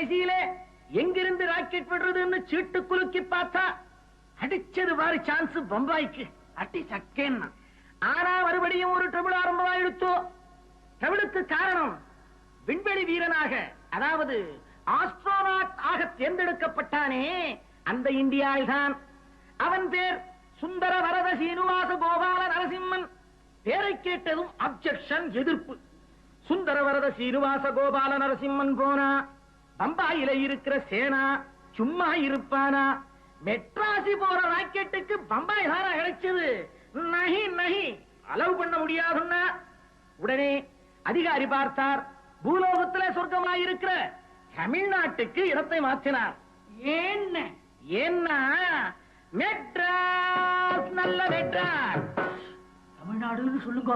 கடைசியில எங்கிருந்து ராக்கெட் விடுறதுன்னு சீட்டு குலுக்கி பார்த்தா அடிச்சது வாரி சான்ஸ் பம்பாய்க்கு. அட்டி சக்கேன்னா. ஆனா மறுபடியும் ஒரு ட்ரபிள் ஆரம்பமாயிடுத்தோ ட்ரபிளுக்கு காரணம் விண்வெளி வீரனாக அதாவது ஆஸ்ட்ரோநாட் ஆக தேர்ந்தெடுக்கப்பட்டானே அந்த இந்தியாவில் தான் அவன் பேர் சுந்தர வரத சீனிவாச கோபால நரசிம்மன். பேரை கேட்டதும் அப்செக்ஷன் எதிர்ப்பு. சுந்தர வரத சீனிவாச கோபால நரசிம்மன் போனா. பம்பாயில இருக்கிற சேனா சும்மா இருப்பானா? மெட்ராசி போற ராக்கெட்டுக்கு பம்பாய் தானா கிடைச்சது? நகி நகி. அலவு பண்ண முடியாதுன்னா? உடனே அதிகாரி பார்த்தார் பூலோகத்துல சொர்க்கமாயிருக்கிற தமிழ்நாட்டுக்கு இடத்தை மாற்றினார். ஏன்ன ஏன்னா மெட்ராஸ் நல்ல மெட்ராஸ். தமிழ்நாடுன்னு சொல்லுங்க.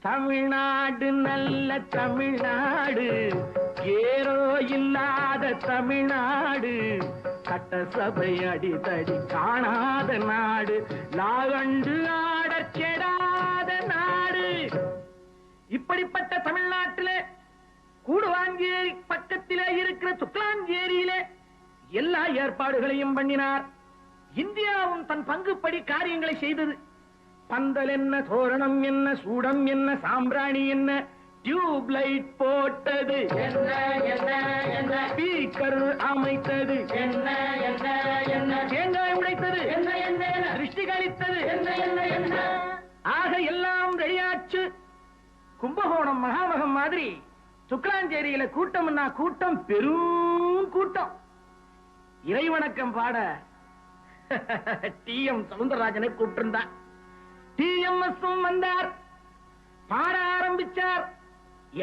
தமிழ்நாடு நல்ல தமிழ்நாடு. இல்லாத தமிழ்நாடு சட்டசபை அடித்தடி காணாத நாடு லாகண்டு ஆடச் கெடாத நாடு. இப்படிப்பட்ட தமிழ்நாட்டிலே கூடுவாஞ்சேரி பக்கத்திலே இருக்கிற துக்லாஞ்சேரியிலே எல்லா ஏற்பாடுகளையும் பண்ணினார். இந்தியாவும் தன் பங்குப்படி காரியங்களை செய்தது. பந்தல் என்ன தோரணம் என்ன சூடம் என்ன சாம்பிராணி என்ன டியூப் லைட் போட்டது. என்ன என்ன என்ன? ஸ்பீக்கர் அமைத்தது. என்ன என்ன என்ன? தேங்காய் உடைத்தது. என்ன என்ன திருஷ்டி கழித்தது. என்ன என்ன என்ன? ஆக எல்லாம் ரெடியாச்சு. கும்பகோணம் மகாமகம் மாதிரி சுக்லாஞ்சேரியில கூட்டம்னா கூட்டம் பெரும் கூட்டம். இறைவணக்கம் பாட டி எம் சவுந்தரராஜனை கூப்பிட்டிருந்தான் டி எம் எஸ் வந்தார். பாட ஆரம்பிச்சார்.